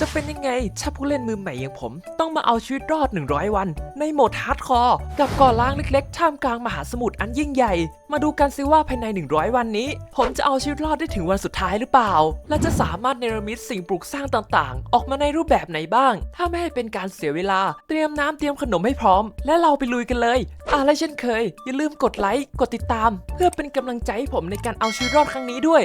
จะเป็นยังไงถ้าผู้เล่นมือใหม่อย่างผม ต้องมาเอาชีวิตรอด 100 วัน ในโหมดฮาร์ดคอร์กับก่อล้างเล็กๆท่ามกลางมหาสมุทรอันยิ่งใหญ่ มาดูกันซิว่าภายใน 100 วันนี้ ผมจะเอาชีวิตรอดได้ถึงวันสุดท้ายหรือเปล่า และจะสามารถเนรมิตสิ่งปลูกสร้างต่างๆ ออกมาในรูปแบบไหนบ้าง ถ้าไม่ให้เป็นการเสียเวลา เตรียมน้ำเตรียมขนมให้พร้อม และเราไปลุยกันเลยอะและเช่นเคย อย่าลืมกดไลค์กดติดตาม เพื่อเป็นกำลังใจให้ผมในการเอาชีวิตรอดครั้งนี้ด้วย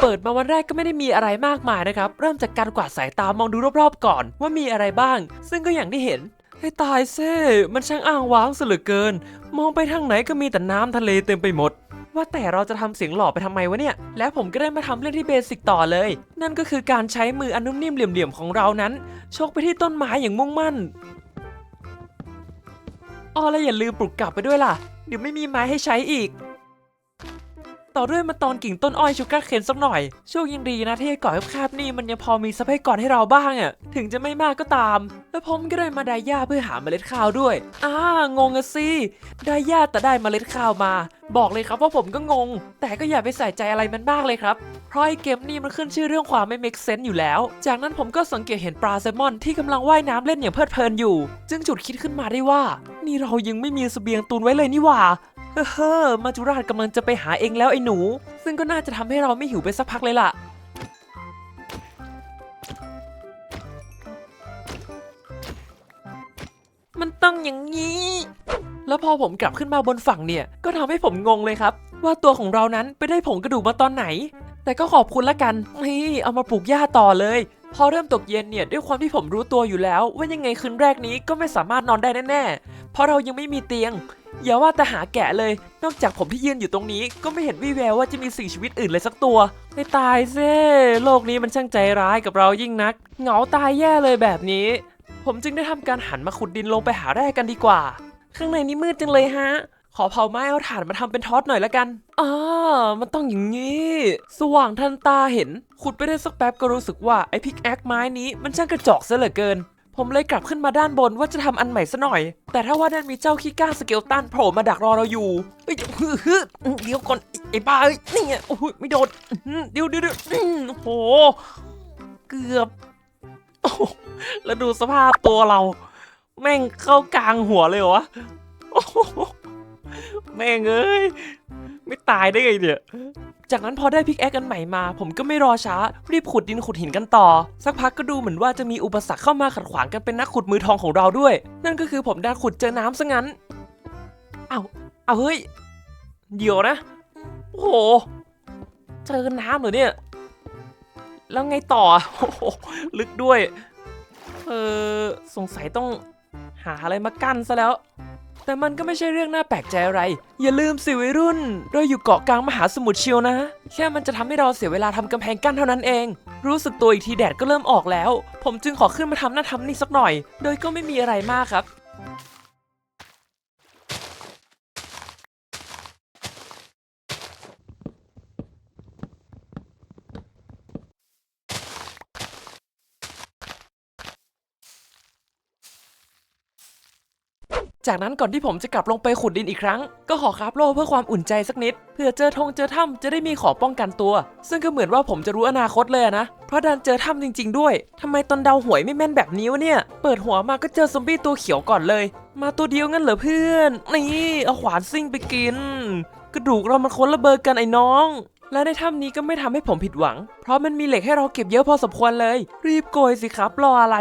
เปิดมาวันแรกก็ไม่ได้มีอะไรมากมายนะครับ เริ่มจากการกวาดสายตามองดูรอบๆก่อน ว่ามีอะไรบ้าง ซึ่งก็อย่างที่เห็นให้ตายเซ่ มันช่างอ้างว้างเสือเหลือเกิน มองไปทางไหนก็มีแต่น้ำทะเลเต็มไปหมด ว่าแต่เราจะทำเสียงหล่อไปทำไมวะเนี่ย แล้วผมก็ได้มาทำเรื่องที่เบสิกต่อเลย นั่นก็คือการใช้มืออันนุ่มนิ่มเหลี่ยมๆของเรานั้น ชกไปที่ต้นไม้อย่างมุ่งมั่นอ้อแล้วอย่าลืมปลุกกลับไปด้วยล่ะ เดี๋ยวไม่มีไม้ให้ใช้อีก ต่อด้วยมาตอนกิ่งต้นอ้อยชูการ์เคนสักหน่อย โชคยังดีนะที่ไอ้ก่อยคาบๆนี่มันยังพอมีทรัพยากรให้เราบ้างอะ่ะถึงจะไม่มากก็ตาม แล้วผมก็ได้มาไดย่าเพื่อหาเมล็ดข้าวด้วยอ่างงอะสิไดย่าแต่ได้เมล็ดข้าวมา บอกเลยครับว่าผมก็งง แต่ก็อย่าไปใส่ใจอะไรมันมากเลยครับเพราะไอ้เกมนี่มันขึ้นชื่อเรื่องความไม่ make sense อยู่แล้ว จากนั้นผมก็สังเกตเห็นปลาแซลมอนที่กำลังว่ายน้ำเล่นอย่างเพลิดเพลินอยู่ จึงจุดคิดขึ้นมาได้ว่า นี่เรายังไม่มีสเสบียงตุนไว้เลยนี่หว่า เฮ้อเฮ้อมาจุราชกำลังจะไปหาเองแล้วไอ้หนู ซึ่งก็น่าจะทำให้เราไม่หิวไปสักพักเลยล่ะ มันต้องอย่างนี้ แล้วพอผมกลับขึ้นมาบนฝั่งเนี่ย ก็ทำให้ผมงงเลยครับ ว่าตัวของเรานั้นไปได้ผงกระดูกมาตอนไหน แต่ก็ขอบคุณละกันนี่เอามาปลูกหญ้าต่อเลย พอเริ่มตกเย็นเนี่ยด้วยความที่ผมรู้ตัวอยู่แล้ว ว่ายังไงคืนแรกนี้ก็ไม่สามารถนอนได้แน่ๆ เพราะเรายังไม่มีเตียง อย่าว่าแต่หาแกะเลย นอกจากผมที่ยืนอยู่ตรงนี้ ก็ไม่เห็นวี่แววว่าจะมีสิ่งชีวิตอื่นเลยสักตัวไม่ตายเซ่โลกนี้มันช่างใจร้ายกับเรายิ่งนัก เหงาตายแย่เลยแบบนี้ ผมจึงได้ทำการหันมาขุดดินลงไปหาแร่กันดีกว่า ข้างในนี่มืดจังเลยฮะ ขอเผาไม้เอาถ่านมาทำเป็นทอสหน่อยละกันอ่ามันต้องอย่างนี้ สว่างทันตาเห็น ขุดไปได้สักแป๊บก็รู้สึกว่าไอ้พิกแอคไม้นี้มันช่างกระจอกซะเหลือเกิน ผมเลยกลับขึ้นมาด้านบนว่าจะทำอันใหม่ซะหน่อย แต่ถ้าว่าด้านมีเจ้าขี้ก้าสเกลตันโผล่มาดักรอเราอยู่เฮ้ยฮึเดี๋ยวก่อนไอ้บ้าเอ้ยนี่ไงโอ้ยไม่โดนเดี๋ยวเดี๋ยวโอ้โห เกือบแล้วดูสภาพตัวเรา แม่งเข้ากลางหัวเลยเหรอวะ แม่งเอ้ยไม่ตายได้ไงเนี่ย จากนั้นพอได้พิกแอคกันใหม่มา ผมก็ไม่รอช้า รีบขุดดินขุดหินกันต่อ สักพักก็ดูเหมือนว่าจะมีอุปสรรคเข้ามาขัดขวางกันเป็นนักขุดมือทองของเราด้วย นั่นก็คือผมดันขุดเจอน้ำซะงั้นเอาเอาเฮ้ย เดี๋ยวนะ โอ้โห เจอน้ำเหรอเนี่ย แล้วไงต่อโอ้โหลึกด้วย เออสงสัยต้องหาอะไรมากั้นซะแล้ว แต่มันก็ไม่ใช่เรื่องน่าแปลกใจอะไร อย่าลืมสิวัยรุ่น เราอยู่เกาะกลางมหาสมุทรเชียวนะ แค่มันจะทำให้เราเสียเวลาทำกำแพงกั้นเท่านั้นเอง รู้สึกตัวอีกทีแดดก็เริ่มออกแล้ว ผมจึงขอขึ้นมาทำหน้าทำนี่สักหน่อย โดยก็ไม่มีอะไรมากครับ จากนั้นก่อนที่ผมจะกลับลงไปขุดดินอีกครั้ง ก็ขอคราบโล่เพื่อความอุ่นใจสักนิด เพื่อเจอธงเจอถ้ำจะได้มีของป้องกันตัว ซึ่งก็เหมือนว่าผมจะรู้อนาคตเลยนะ เพราะดันเจอถ้ำจริง ๆ ด้วยทำไมตอนเดาหวยไม่แม่นแบบนี้วะเนี่ย เปิดหัวมาก็เจอซอมบี้ตัวเขียวก่อนเลย มาตัวเดียวงั้นเหรอเพื่อน นี่เอาขวานซิ่งไปกิน กระดูกเรามันคนละเบอร์กันไอ้น้อง และในถ้ำนี้ก็ไม่ทำให้ผมผิดหวัง เพราะมันมีเหล็กให้เราเก็บเยอะพอสมควรเลย รีบโกยสิครับรออะไร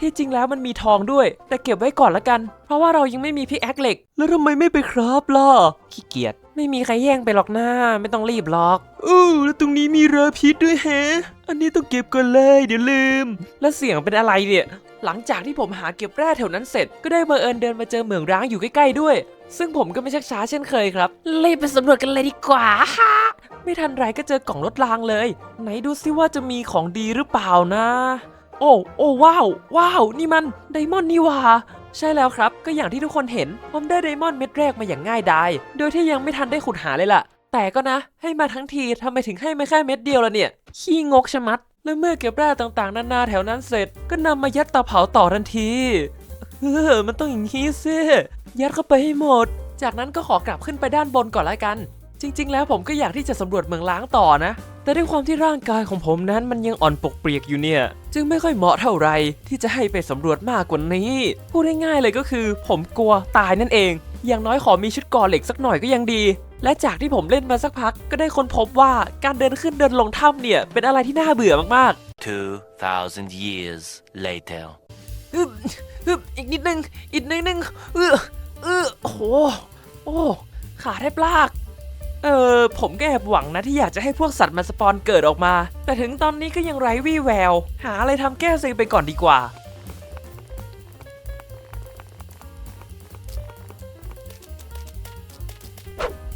ที่จริงแล้วมันมีทองด้วย แต่เก็บไว้ก่อนละกัน เพราะว่าเรายังไม่มีพิกแอคเหล็ก แล้วทำไมไม่ไปครับล่ะขี้เกียจไม่มีใครแย่งไปหรอกหน้า ไม่ต้องรีบหรอกอู้แล้วตรงนี้มีเรือพิษด้วยแฮะ อันนี้ต้องเก็บก่อนเลยเดี๋ยวลืม แล้วเสียงเป็นอะไรเนี่ยหลังจากที่ผมหาเก็บแร่แถวนั้นเสร็จ ก็ได้บังเอิญเดินมาเจอเหมืองร้างอยู่ใกล้ๆด้วย ซึ่งผมก็ไม่ชักช้าเช่นเคยครับรีบไปสำรวจกันเลยดีกว่าฮะ ไม่ทันไรก็เจอกล่องรถรางเลย ไหนดูซิว่าจะมีของดีหรือเปล่านะ โอ้โอ้ว้าว ว้าว นี่มันไดมอนด์นี่หว่าใช่แล้วครับ ก็อย่างที่ทุกคนเห็น ผมได้ไดมอนด์เม็ดแรกมาอย่างง่ายดาย โดยที่ยังไม่ทันได้ขุดหาเลยล่ะ แต่ก็นะ ให้มาทั้งทีทำไมถึงให้ไม่แค่เม็ดเดียวล่ะเนี่ย ขี้งกชะมัด แล้วเมื่อเก็บแร่ต่างๆ นานาแถวนั้นเสร็จ ก็นำมายัดเตาเผาต่อทันทีเออมันต้องอย่างนี้สิ ยัดเข้าไปให้หมด จากนั้นก็ขอกลับขึ้นไปด้านบนก่อนละกัน จริง ๆ แล้วผมก็อยากที่จะสำรวจเมืองล้างต่อนะ แต่ด้วยความที่ร่างกายของผมนั้นมันยังอ่อนปกเปียกอยู่เนี่ย จึงไม่ค่อยเหมาะเท่าไหร่ที่จะให้ไปสำรวจมากกว่านี้ พูดง่ายๆเลยก็คือ ผมกลัวตายนั่นเอง อย่างน้อยขอมีชุดก่อเหล็กสักหน่อยก็ยังดี และจากที่ผมเล่นมาสักพักก็ได้ค้นพบว่าการเดินขึ้นเดินลงถ้ำเนี่ยเป็นอะไรที่น่าเบื่อมากๆ2,000 years later. ฮึบฮึบอีกนิดนึง อีกนิดนึงเออเออโอ้โหโอ้ ขาแทบลาก เออผมก็แอบหวังนะที่อยากจะให้พวกสัตว์มาสปอนเกิดออกมา แต่ถึงตอนนี้ก็ยังไร้วี่แวว หาอะไรทำแก้ซีไปก่อนดีกว่า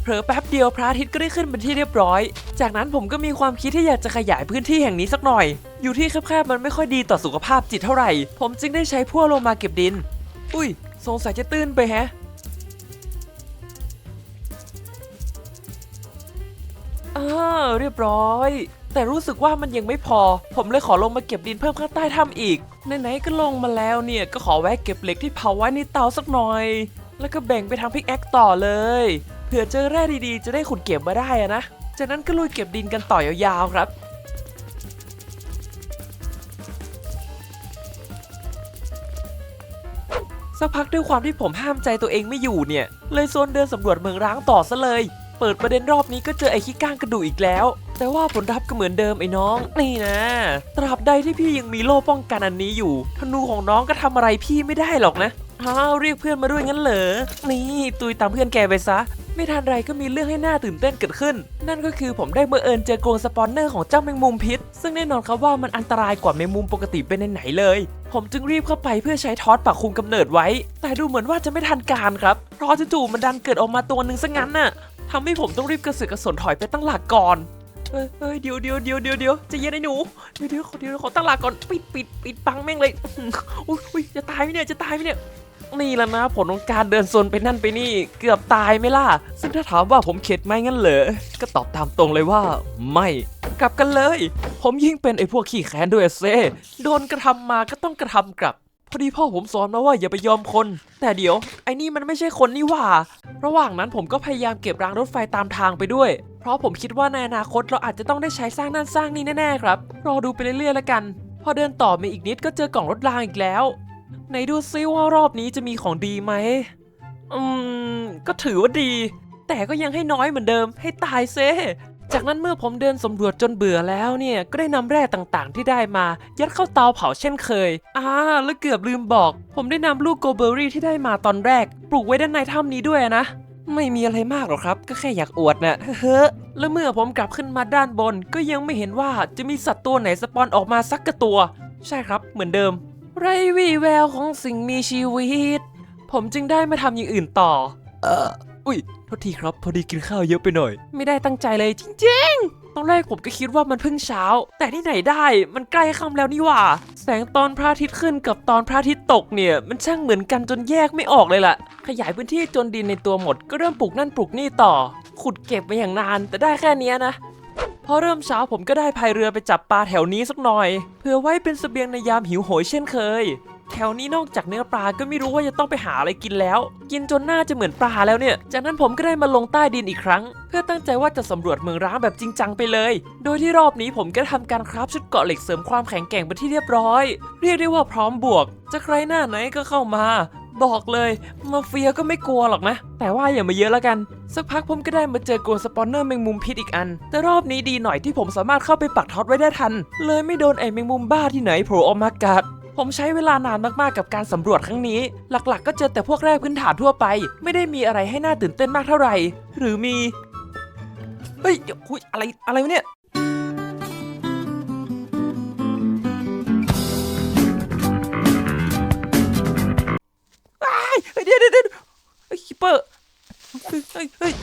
เผลอแป๊บเดียวพระอาทิตย์ก็ได้ขึ้นเป็นที่เรียบร้อย จากนั้นผมก็มีความคิดที่อยากจะขยายพื้นที่แห่งนี้สักหน่อย อยู่ที่แคบๆมันไม่ค่อยดีต่อสุขภาพจิตเท่าไหร่ ผมจึงได้ใช้พวกโลมาเก็บดิน อุ้ยสงสัยจะตื้นไปแฮะ อ่าเรียบร้อย แต่รู้สึกว่ามันยังไม่พอ ผมเลยขอลงมาเก็บดินเพิ่มข้างใต้ถ้ำอีก ไหนๆก็ลงมาแล้วเนี่ย ก็ขอแวะเก็บเหล็กที่เผาไว้ในเตาสักหน่อย แล้วก็แบ่งไปทำพิกแอคต่อเลย เผื่อเจอแร่ดีๆ จะได้ขุดเก็บมาได้อะนะ จากนั้นก็ลุยเก็บดินกันต่อยาวๆครับสักพักด้วยความที่ผมห้ามใจตัวเองไม่อยู่เนี่ย เลยโซนเดินสำรวจเมืองร้างต่อซะเลย เปิดประเด็นรอบนี้ก็เจอไอ้ขี้ก้างกระดูกอีกแล้ว แต่ว่าผลลัพธ์ก็เหมือนเดิมไอ้น้อง นี่นะ ตราบใดที่พี่ยังมีโล่ป้องกันอันนี้อยู่ ธนูของน้องก็ทำอะไรพี่ไม่ได้หรอกนะอ้าวเรียกเพื่อนมาด้วยงั้นเหรอ นี่ตุยตามเพื่อนแกไปซะไม่ทันไรก็มีเรื่องให้หน่าตื่นเต้นเกิดขึ้น นั่นก็คือผมได้เมื่อเอิญเจอกรงสปอนเนอร์ของเจ้าแมงมุมพิษ ซึ่งแน่นอนครับว่ามันอันตรายกว่าแมงมุมปกติเป็นไหนเลย ผมจึงรีบเข้าไปเพื่อใช้ทอสปักคุมกำเนิดไว้ แต่ดูเหมือนว่าจะไม่ทันการครับ เพราะจู่ๆมันดันเกิดออกมาตัวหนึ่งซะงั้นน่ะ ทำให้ผมต้องรีบกระสือกกระสนถอยไปตั้งหลักก่อนเอ้ยเอ้ยเดี๋ยวเดี๋ยวเดี๋ยวเดี๋ยวเดี๋ยวจะเย็นไอ้หนูเดี๋ยวเดี๋ยวขอเดี๋ยวขอตั้งหลักก่อนปิดปิดปิดบังแม่งเลยอุ้ยอุ้ยจะตายไหมเนี่ยจะตายไหมเนี่ยนี่แหละนะ ผลของการเดินโซนไปนั่นไปนี่ เกือบตายไม่ล่ะ ซึ่งถ้าถามว่าผมเข็ดไหมงั้นเหรอ ก็ตอบตามตรงเลยว่า ไม่ กลับกันเลย ผมยิ่งเป็นไอ้พวกขี้แค้นด้วยเซ่โดนกระทำมาก็ต้องกระทำกลับ พอดีพ่อผมสอนมาว่าอย่าไปยอมคน แต่เดี๋ยวไอ้นี่มันไม่ใช่คนนี่ว่า ระหว่างนั้นผมก็พยายามเก็บรางรถไฟตามทางไปด้วย เพราะผมคิดว่าในอนาคตเราอาจจะต้องได้ใช้สร้างนั่นสร้างนี่แน่ๆครับ รอดูไปเรื่อยๆแล้วกัน พอเดินต่อมาอีกนิดก็เจอกล่องรถรางอีกแล้ว ไหนดูซิว่ารอบนี้จะมีของดีไหม อืม ก็ถือว่าดี แต่ก็ยังให้น้อยเหมือนเดิม ให้ตายเซ จากนั้นเมื่อผมเดินสำรวจจนเบื่อแล้วเนี่ยก็ได้นำแร่ต่างๆ ที่ได้มา ยัดเข้าเตาเผาเช่นเคยอ่าแล้วเกือบลืมบอก ผมได้นำลูกโกเบอรี่ที่ได้มาตอนแรก ปลูกไว้ด้านในถ้ำนี้ด้วยนะ ไม่มีอะไรมากหรอกครับ ก็แค่อยากอวดนะเฮ้อแล้วเมื่อผมกลับขึ้นมาด้านบน ก็ยังไม่เห็นว่าจะมีสัตว์ตัวไหนสปอนออกมาสักกระตัว ใช่ครับเหมือนเดิม ไรวีแววของสิ่งมีชีวิต ผมจึงได้มาทำอย่างอื่นต่อ เอออุ้ย ทษทีครับพอดีกินข้าวเยอะไปหน่อย ไม่ได้ตั้งใจเลยจริงๆ ตอนแรกผมก็คิดว่ามันเพิ่งเช้า แต่ที่ไหนได้มันใกล้ค่ำแล้วนี่หว่า แสงตอนพระอาทิตย์ขึ้นกับตอนพระอาทิตย์ตกเนี่ย มันช่างเหมือนกันจนแยกไม่ออกเลยล่ะ ขยายพื้นที่จนดินในตัวหมด ก็เริ่มปลูกนั่นปลูกนี่ต่อ ขุดเก็บมาอย่างนานแต่ได้แค่เนี้ยนะพอเริ่มเช้าผมก็ได้พายเรือไปจับปลาแถวนี้สักหน่อยเพื่อไว้เป็นเสบียงในยามหิวโหยเช่นเคย แถวนี้นอกจากเนื้อปลาก็ไม่รู้ว่าจะต้องไปหาอะไรกินแล้ว กินจนหน้าจะเหมือนปลาแล้วเนี่ย จากนั้นผมก็ได้มาลงใต้ดินอีกครั้ง เพื่อตั้งใจว่าจะสำรวจเมืองร้างแบบจริงจังไปเลย โดยที่รอบนี้ผมก็ทำการคราฟชุดเกาะเหล็กเสริมความแข็งแกร่งเป็นที่เรียบร้อย เรียกได้ว่าพร้อมบวก จะใครหน้าไหนก็เข้ามาบอกเลยมาเฟียก็ไม่กลัวหรอกนะ แต่ว่าอย่ามาเยอะแล้วกัน สักพักผมก็ได้มาเจอโกนสปอนเนอร์แมงมุมพิษอีกอัน แต่รอบนี้ดีหน่อยที่ผมสามารถเข้าไปปักท็อตไว้ได้ทัน เลยไม่โดนไอ้แมงมุมบ้าที่ไหนโผล่ออกมากัด ผมใช้เวลานานมากๆกับการสำรวจครั้งนี้ หลักๆ ก็เจอแต่พวกแร่พื้นฐานทั่วไป ไม่ได้มีอะไรให้น่าตื่นเต้นมากเท่าไหร่ หรือมี เฮ้ยเดี๋ยวอุ๊ยอะไรอะไรวะเนี่ยอ้ายเฮ้ยเดี๋ยวเดี๋ยวเดี๋ยวเฮ้ยคิปเปอร์เฮ้ยเฮ้ย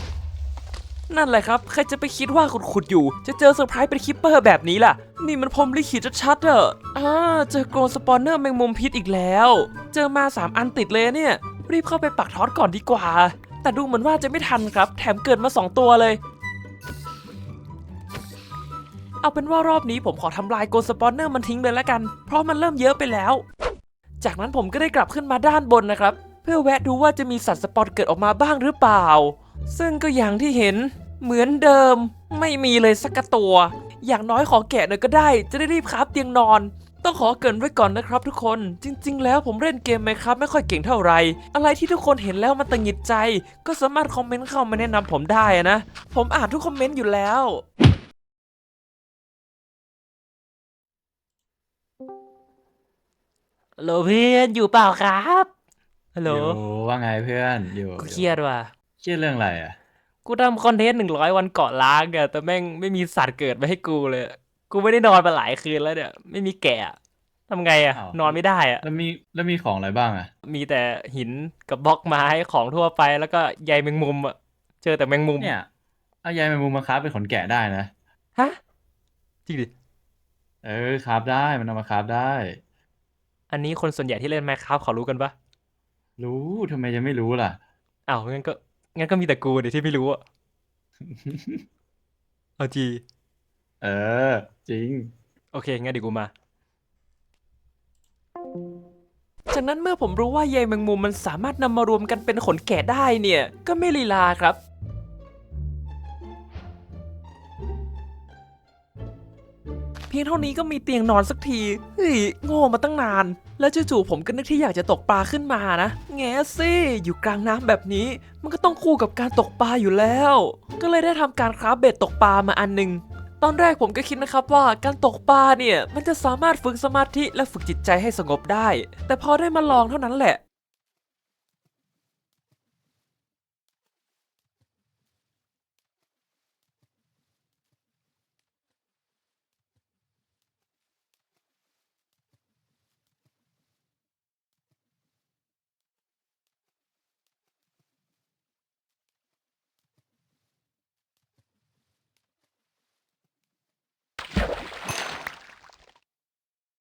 นั่นแหละครับ ใครจะไปคิดว่าขุดๆอยู่ จะเจอเซอร์ไพรส์เป็นคิปเปอร์แบบนี้ล่ะ นี่มันพรมลิขิตชัดๆอะอ่าเจอโกลสปอนเนอร์แมงมุมพิษอีกแล้ว เจอมา 3 อันติดเลยเนี่ย รีบเข้าไปปักทอดก่อนดีกว่า แต่ดูเหมือนว่าจะไม่ทันครับ แถมเกิดมา 2 ตัวเลย เอาเป็นว่ารอบนี้ผมขอทำลายโกลสปอนเนอร์มันทิ้งเลยละกัน เพราะมันเริ่มเยอะไปแล้ว จากนั้นผมก็ได้กลับขึ้นมาด้านบนนะครับ เพื่อแวะดูว่าจะมีสัตว์สปอนเกิดออกมาบ้างหรือเปล่า ซึ่งก็อย่างที่เห็น เหมือนเดิมไม่มีเลยสักกระตัว อย่างน้อยขอแกะหน่อยก็ได้ จะได้รีบคราฟเตียงนอน ต้องขอเกรินไว้ก่อนนะครับทุกคน จริง ๆ แล้วผมเล่นเกมไหมครับ ไม่ค่อยเก่งเท่าไหร่อะไรที่ทุกคนเห็นแล้วมันตังหงิดใจ ก็สามารถคอมเมนต์เข้ามาแนะนำผมได้อะนะ ผมอ่านทุกคอมเมนต์อยู่แล้วฮัลโหลเพื่อนอยู่เปล่าครับฮัลโหลอยู่ว่าไงเพื่อนอยู่กูเครียดว่ะเครียดเรื่องอะไรอะ กูทำคอนเทนต์หนึ่งร้อยวันเกาะล้างอะแต่แม่งไม่มีสัตว์เกิดมาให้กูเลย กูไม่ได้นอนมาหลายคืนแล้วเนี่ย ไม่มีแกะทำไงอะอ้าว นอนไม่ได้อะแล้วมีแล้วมีของอะไรบ้างอะ มีแต่หินกับบล็อกไม้ของทั่วไปแล้วก็ใยแมงมุมอะเจอแต่แมงมุมเนี่ยเอายายแมงมุมมาคราฟเป็นขนแกะได้นะ ฮะจริงดิเออคราฟได้มันเอามาคราฟได้ อันนี้คนส่วนใหญ่ที่เล่นแมคครับเขารู้กันปะรู้ทำไมจะไม่รู้ล่ะ อ้าวงั้นก็ งั้นก็มีแต่กูเดี๋ยวที่ไม่รู้อะเอาจี เออ จริง โอเค งั้นเดี๋ยวกูมา จากนั้นเมื่อผมรู้ว่าใยแมงมุมมันสามารถนำมารวมกันเป็นขนแกะได้เนี่ย ก็ไม่ลีลาครับ เพียงเท่านี้ก็มีเตียงนอนสักทีเฮ้ยโง่มาตั้งนาน แล้วจู่ๆผมก็นึกที่อยากจะตกปลาขึ้นมานะ แง่สิอยู่กลางน้ำแบบนี้ มันก็ต้องคู่กับการตกปลาอยู่แล้ว ก็เลยได้ทำการคราฟเบ็ดตกปลามาอันหนึงตอนแรกผมก็คิดนะครับว่าการตกปลาเนี่ย มันจะสามารถฝึกสมาธิและฝึกจิตใจให้สงบได้ แต่พอได้มาลองเท่านั้นแหละ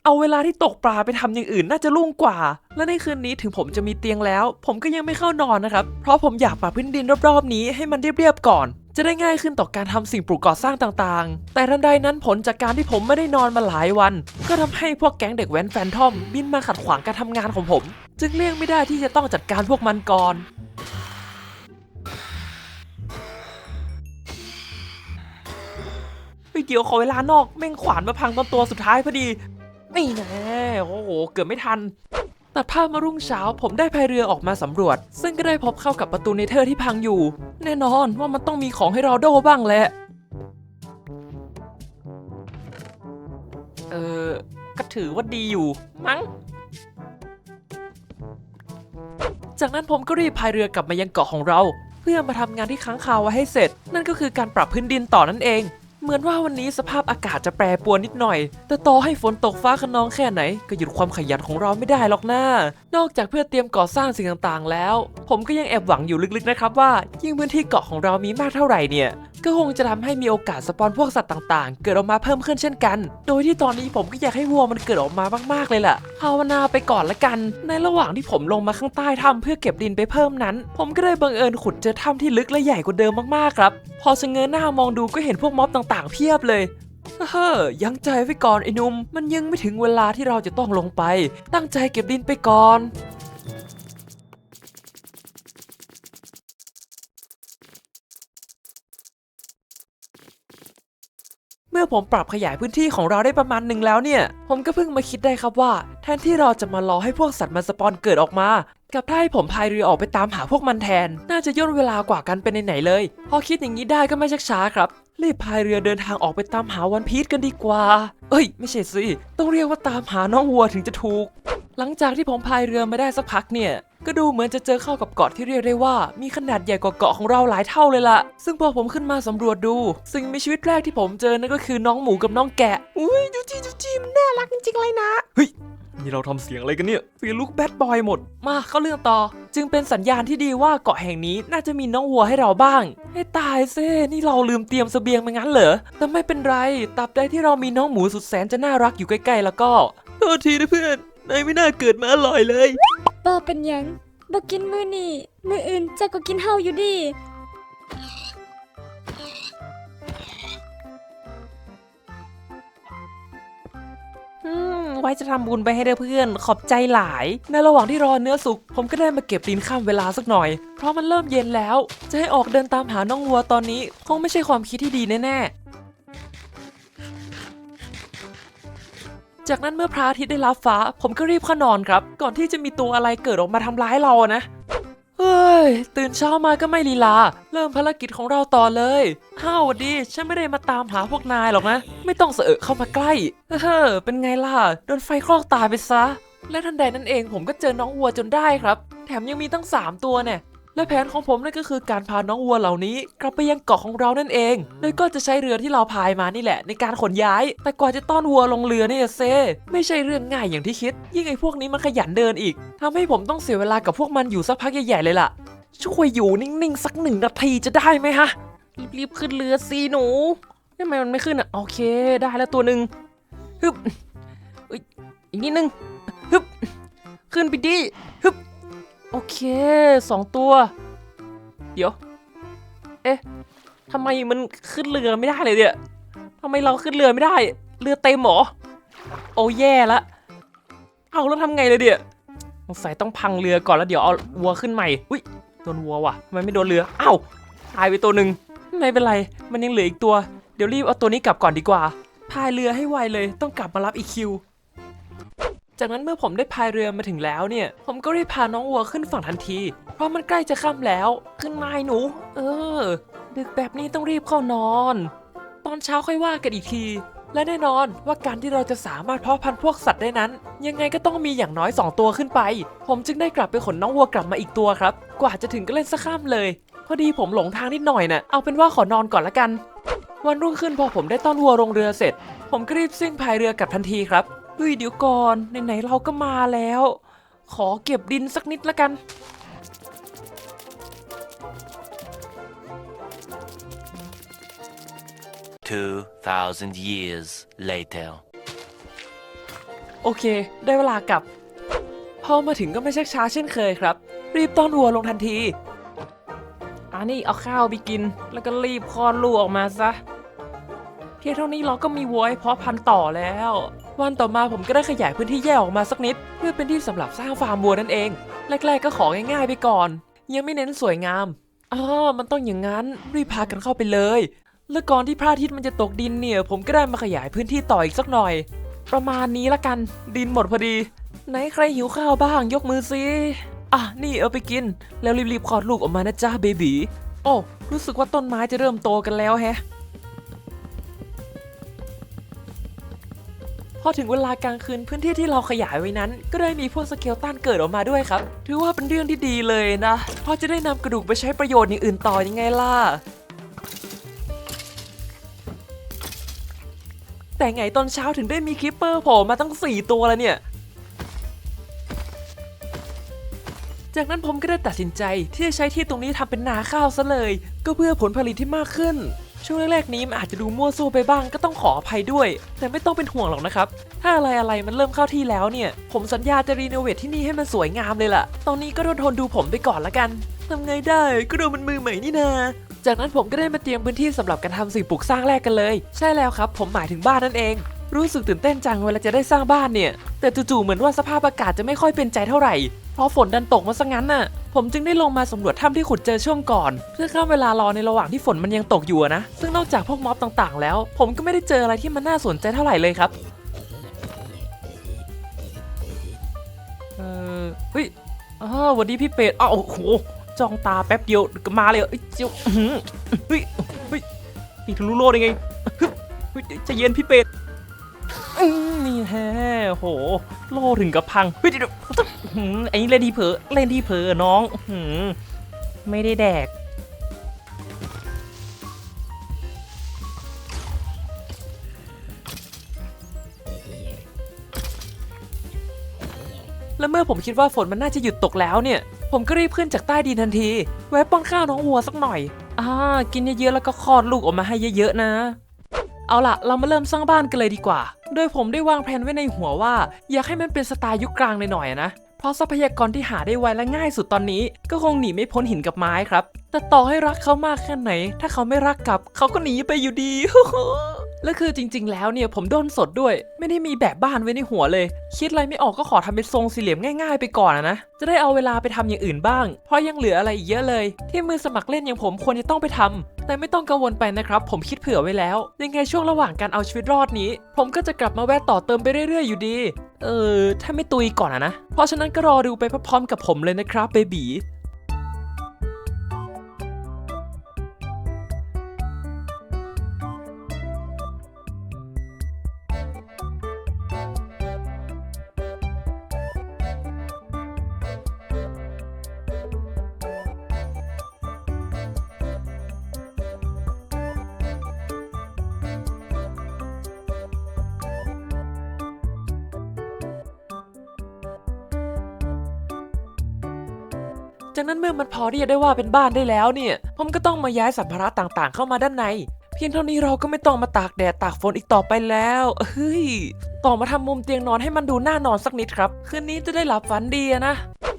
เอาเวลาที่ตกปลาไปทำอย่างอื่นน่าจะรุ่งกว่า และในคืนนี้ถึงผมจะมีเตียงแล้ว ผมก็ยังไม่เข้านอนนะครับ เพราะผมอยากปรับพื้นดินรอบๆนี้ให้มันเรียบๆก่อนจะได้ง่ายขึ้นต่อการทำสิ่งปลูกก่อสร้างต่างๆ แต่ทันใดนั้นผลจากการที่ผมไม่ได้นอนมาหลายวัน ก็ทำให้พวกแก๊งเด็กแว้นแฟนทอม บินมาขัดขวางการทำงานของผม จึงเลี่ยงไม่ได้ที่จะต้องจัดการพวกมันก่อนเฮ้ยเดี๋ยวขอเวลานอกแม่งขวานมาพังตอนตัวสุดท้ายพอดี ไม่แน่โอ้โห เกือบไม่ทัน ตัดภาพมารุ่งเช้าผมได้พายเรือออกมาสำรวจ ซึ่งก็ได้พบเข้ากับประตูเนเธอร์ที่พังอยู่ แน่นอนว่ามันต้องมีของให้เราโดบ้างแหละ เออก็ถือว่าดีอยู่ มั้ง จากนั้นผมก็รีบพายเรือกลับมายังเกาะของเรา เพื่อมาทำงานที่ค้างคาไว้ให้เสร็จ นั่นก็คือการปรับพื้นดินต่อนั่นเอง เหมือนว่าวันนี้สภาพอากาศจะแปรปรวนนิดหน่อย แต่ต่อให้ฝนตกฟ้าขนองแค่ไหน ก็หยุดความขยันของเราไม่ได้หรอกนะนอกจากเพื่อเตรียมก่อสร้างสิ่งต่างๆ แล้ว ผมก็ยังแอบหวังอยู่ลึกๆนะครับว่ายิ่งพื้นที่เกาะของเรามีมากเท่าไหร่เนี่ย ก็คงจะทำให้มีโอกาสสปอนพวกสัตว์ต่างๆ เกิดออกมาเพิ่มขึ้นเช่นกัน โดยที่ตอนนี้ผมก็อยากให้วัวมันเกิดออกมามากๆเลยล่ะภาวนาไปก่อนละกัน ในระหว่างที่ผมลงมาข้างใต้ถ้ำเพื่อเก็บดินไปเพิ่มนั้น ผมก็ได้บังเอิญขุดเจอถ้ำที่ลึกและใหญ่กว่าเดิมมากๆครับ พอชะเง้อหน้ามองดูก็เห็นพวกม็อบต่างๆ เพียบเลยเฮ้อยังใจไว้ก่อนไอ้นุ่ม มันยังไม่ถึงเวลาที่เราจะต้องลงไป ตั้งใจเก็บดินไปก่อน มื่อผมปรับขยายพื้นที่ของเราได้ประมาณหนึ่งแล้วเนี่ย ผมก็เพิ่งมาคิดได้ครับว่า แทนที่เราจะมารอให้พวกสัตว์มันสปอนเกิดออกมากับถ้าให้ผมพายเรือออกไปตามหาพวกมันแทน น่าจะย่นเวลากว่ากันเป็นไหนๆเลย พอคิดอย่างนี้ได้ก็ไม่ชักช้าครับ รีบพายเรือเดินทางออกไปตามหาวันพีชกันดีกว่า เอ้ย ไม่ใช่สิ ต้องเรียกว่าตามหาน้องวัวถึงจะถูก หลังจากที่ผมพายเรือมาได้สักพักเนี่ยก็ดูเหมือนจะเจอเข้ากับเกาะที่เรียกได้ว่ามีขนาดใหญ่กว่าเกาะของเราหลายเท่าเลยล่ะ ซึ่งพอผมขึ้นมาสำรวจดู สิ่งมีชีวิตแรกที่ผมเจอนั่นก็คือน้องหมูกับน้องแกะ อุ้ยจูจีจูจีมันน่ารักจริงๆเลยนะ เฮ้ย นี่เราทำเสียงอะไรกันเนี่ยฟีลลุกแบดบอยหมด มาเข้าเรื่องต่อ จึงเป็นสัญญาณที่ดีว่าเกาะแห่งนี้น่าจะมีน้องวัวให้เราบ้าง ให้ตายเซ่นี่เราลืมเตรียมเสบียงมางั้นเหรอแต่ไม่เป็นไรตราบใดที่เรามีน้องหมูสุดแสนจะน่ารักอยู่ใกล้ๆแล้วก็โทษทีนะเพื่อนนายไม่น่าเกิดมาอร่อยเลยบ่เป็นหยังบ่กินมื้อนี่มื้ออื่นเจ้าก็กินเฮาอยู่ดีออืม ไว้จะทำบุญไปให้เด้อเพื่อน ขอบใจหลาย ในระหว่างที่รอเนื้อสุก ผมก็ได้มาเก็บลินข้ามเวลาสักหน่อย เพราะมันเริ่มเย็นแล้ว จะให้ออกเดินตามหาน้องวัวตอนนี้ คงไม่ใช่ความคิดที่ดีแน่ๆจากนั้นเมื่อพระอาทิตย์ได้รับฟ้า ผมก็รีบเข้านอนครับ ก่อนที่จะมีตัวอะไรเกิดออกมาทำร้ายเรานะ เฮ้ย ตื่นเช้ามาก็ไม่ลีลา เริ่มภารกิจของเราต่อเลยฮ้าวดี ฉันไม่ได้มาตามหาพวกนายหรอกนะ ไม่ต้องเสอะเข้ามาใกล้ เฮ้อเป็นไงล่ะ โดนไฟคลอกตายไปซะ และทันใดนั้นเองผมก็เจอน้องวัวจนได้ครับ แถมยังมีตั้ง 3 ตัวเนี่ย และแผนของผมนั่นก็คือการพาน้องวัวเหล่านี้ กลับไปยังเกาะของเรานั่นเอง โดยก็จะใช้เรือที่เราพายมานี่แหละ ในการขนย้าย แต่กว่าจะต้อนวัวลงเรือเนี่ยเซ ไม่ใช่เรื่องง่ายอย่างที่คิด ยิ่งไอ้พวกนี้มันขยันเดินอีกทำให้ผมต้องเสียเวลากับพวกมันอยู่สักพักใหญ่ๆเลยล่ะ ช่วยอยู่นิ่งๆสักหนึ่งนาทีจะได้ไหมฮะ รีบๆขึ้นเรือสิหนูทำไมมันไม่ขึ้นอะ โอเค ได้แล้วตัวหนึ่งฮึบเอ้ยอีกนิดนึงฮึบขึ้นไปดิฮึบ โอเคสองตัว เดี๋ยว เอ๊ะทำไมมันขึ้นเรือไม่ได้เลยเนี่ยทำไมเราขึ้นเรือไม่ได้ เรือเต็มหรอโอ้แย่ละเอาแล้วทำไงเลยเดี๋ยสงสัยต้องพังเรือก่อนแล้วเดี๋ยวเอาวัวขึ้นใหม่ อุ้ยโดนวัวว่ะทำไมไม่โดนเรืออ้าวตายไปตัวหนึ่งไม่เป็นไร มันยังเหลืออีกตัว เดี๋ยวรีบเอาตัวนี้กลับก่อนดีกว่า พายเรือให้ไวเลย ต้องกลับมารับอีคิว จากนั้นเมื่อผมได้พายเรือมาถึงแล้วเนี่ย ผมก็รีบพาน้องวัวขึ้นฝั่งทันที เพราะมันใกล้จะค่ำแล้ว ขึ้นมาไอ้หนู เออ ดึกแบบนี้ต้องรีบเข้านอน ตอนเช้าค่อยว่ากันอีกที และแน่นอนว่าการที่เราจะสามารถเพาะพันธุ์พวกสัตว์ได้นั้น ยังไงก็ต้องมีอย่างน้อย 2 ตัวขึ้นไป ผมจึงได้กลับไปขนน้องวัวกลับมาอีกตัวครับ กว่าจะถึงก็เล่นสักข้ามเลย พอดีผมหลงทางนิดหน่อยน่ะเอาเป็นว่าขอนอนก่อนละกันวันรุ่งขึ้นพอผมได้ต้อนวัวลงเรือเสร็จ ผมก็รีบซิ่งพายเรือกลับทันทีครับ เฮ้ยเดี๋ยวก่อนไหนๆเราก็มาแล้ว ขอเก็บดินสักนิดละกัน2,000 years later. โอเค ได้เวลากลับ พอมาถึงก็ไม่ชักช้าเช่นเคยครับ รีบต้อนวัวลงทันทีอันนี้เอาข้าวไปกิน แล้วก็รีบคลอดลูกออกมาซะเพียงเท่านี้เราก็มีวัวให้เพาะพันธุ์ต่อแล้ว วันต่อมาผมก็ได้ขยายพื้นที่แยกออกมาสักนิด เพื่อเป็นที่สำหรับสร้างฟาร์มวัวนั่นเอง แรกๆก็ของง่ายๆไปก่อน ยังไม่เน้นสวยงามอ๋อมันต้องอย่างนั้นรีบพากันเข้าไปเลย แล้วก่อนที่พระอาทิตย์มันจะตกดินเนี่ย ผมก็ได้มาขยายพื้นที่ต่ออีกสักหน่อย ประมาณนี้ละกัน ดินหมดพอดี ไหนใครหิวข้าวบ้างยกมือสิอะนี่เอาไปกิน แล้วรีบๆคลอดลูกออกมานะจ้าเบบีโอ้รู้สึกว่าต้นไม้จะเริ่มโตกันแล้วแฮะ พอถึงเวลากลางคืนพื้นที่ที่เราขยายไว้นั้น ก็ได้มีพวกสเกลตันเกิดออกมาด้วยครับ ถือว่าเป็นเรื่องที่ดีเลยนะเพราะจะได้นำกระดูกไปใช้ประโยชน์อย่างอื่นต่อยังไงล่ะแต่ไงตอนเช้าถึงได้มีคลิปเปอร์โผล่มาตั้ง 4 ตัวแล้วเนี่ย จากนั้นผมก็ได้ตัดสินใจที่จะใช้ที่ตรงนี้ทำเป็นนาข้าวซะเลย ก็เพื่อผลผลิตที่มากขึ้น ช่วงแรกๆนี้มันอาจจะดูมั่วซั่วไปบ้างก็ต้องขออภัยด้วย แต่ไม่ต้องเป็นห่วงหรอกนะครับ ถ้าอะไรอะไรๆมันเริ่มเข้าที่แล้วเนี่ย ผมสัญญาจะรีโนเวทที่นี่ให้มันสวยงามเลยล่ะ ตอนนี้ก็ทนทนดูผมไปก่อนละกันทำไงได้ก็ดูมันมือใหม่นี่นาจากนั้นผมก็ได้มาเตรียมพื้นที่สำหรับการทำสิ่งปลูกสร้างแรกกันเลย ใช่แล้วครับ ผมหมายถึงบ้านนั่นเอง รู้สึกตื่นเต้นจังเวลาจะได้สร้างบ้านเนี่ย แต่จู่ๆเหมือนว่าสภาพอากาศจะไม่ค่อยเป็นใจเท่าไหร่เพราะฝนดันตกมาซะงั้นน่ะ ผมจึงได้ลงมาสำรวจถ้ำที่ขุดเจอช่วงก่อน เพื่อข้ามเวลารอในระหว่างที่ฝนมันยังตกอยู่นะ ซึ่งนอกจากพวกม็อบต่างๆ แล้ว ผมก็ไม่ได้เจออะไรที่มันน่าสนใจเท่าไหร่เลยครับเออเฮ้ยอ้าวสวัสดีพี่เป็ดอ้าวโอ้โหจ้องตาแป๊บเดียวก็มาเลยเอ้ยเจียวอื้อหือเฮ้ยเฮ้ยนี่ทะลุโลดยังไงเฮ้ยใจะเย็นพี่เป็ด โห โลถึงกับพังเฮ้ยเดี๋ยวอื้ไอ้นี่เล่นที่เผลอเล่นที่เผลอน้องอไม่ได้แดก และเมื่อผมคิดว่าฝนมันน่าจะหยุดตกแล้วเนี่ย ผมก็รีบขึ้นจากใต้ดินทันที แวะป้อนข้าวน้องวัวสักหน่อย อ่า กินเยอะๆแล้วก็คลอดลูกออกมาให้เยอะๆนะ เอาล่ะ เรามาเริ่มสร้างบ้านกันเลยดีกว่า โดยผมได้วางแผนไว้ในหัวว่า อยากให้มันเป็นสไตล์ยุคกลางหน่อยๆนะ เพราะทรัพยากรที่หาได้ไวและง่ายสุดตอนนี้ ก็คงหนีไม่พ้นหินกับไม้ครับ แต่ต่อให้รักเขามากแค่ไหน ถ้าเขาไม่รักกลับ เขาก็หนีไปอยู่ดี และคือจริง ๆ แล้วเนี่ยผมด้นสดด้วย ไม่ได้มีแบบบ้านไว้ในหัวเลย คิดอะไรไม่ออกก็ขอทำเป็นทรงสี่เหลี่ยมง่าย ๆ ไปก่อนนะ จะได้เอาเวลาไปทำอย่างอื่นบ้าง เพราะยังเหลืออะไรอีกเยอะเลย ที่มือสมัครเล่นอย่างผมควรจะต้องไปทำแต่ไม่ต้องกังวลไปนะครับ ผมคิดเผื่อไว้แล้ว ยังไงช่วงระหว่างการเอาชีวิตรอดนี้ ผมก็จะกลับมาแวะต่อเติมไปเรื่อย ๆ อยู่ดี เออ ถ้าไม่ตุยก่อนนะ เพราะฉะนั้นก็รอดูไปพร้อมๆกับผมเลยนะครับเบบี เมื่อมันพอที่จะได้ว่าเป็นบ้านได้แล้วเนี่ย ผมก็ต้องมาย้ายสัมภาระต่างๆ เข้ามาด้านใน เพียงเท่านี้เราก็ไม่ต้องมาตากแดดตากฝนอีกต่อไปแล้วเฮ้ยต่อมาทำมุมเตียงนอนให้มันดูน่านอนสักนิดครับ คืนนี้จะได้หลับฝันดีนะ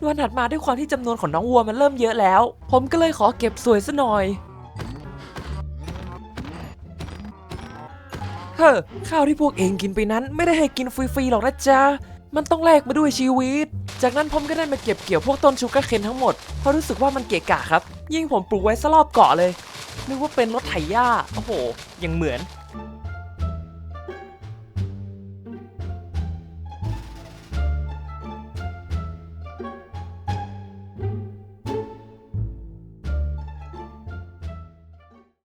วันถัดมาด้วยความที่จำนวนของน้องวัวมันเริ่มเยอะแล้ว ผมก็เลยขอเก็บสวยซะหน่อยเฮ้อข้าวที่พวกเองกินไปนั้นไม่ได้ให้กินฟรีๆหรอกนะจ๊ะ มันต้องแลกมาด้วยชีวิต จากนั้นผมก็ได้มาเก็บเกี่ยวพวกต้นชูการ์เคนทั้งหมด เพราะรู้สึกว่ามันเกะกะครับ ยิ่งผมปลูกไว้สรอบเกาะเลย นึกว่าเป็นรถไถหญ้า โอ้โห ยังเหมือน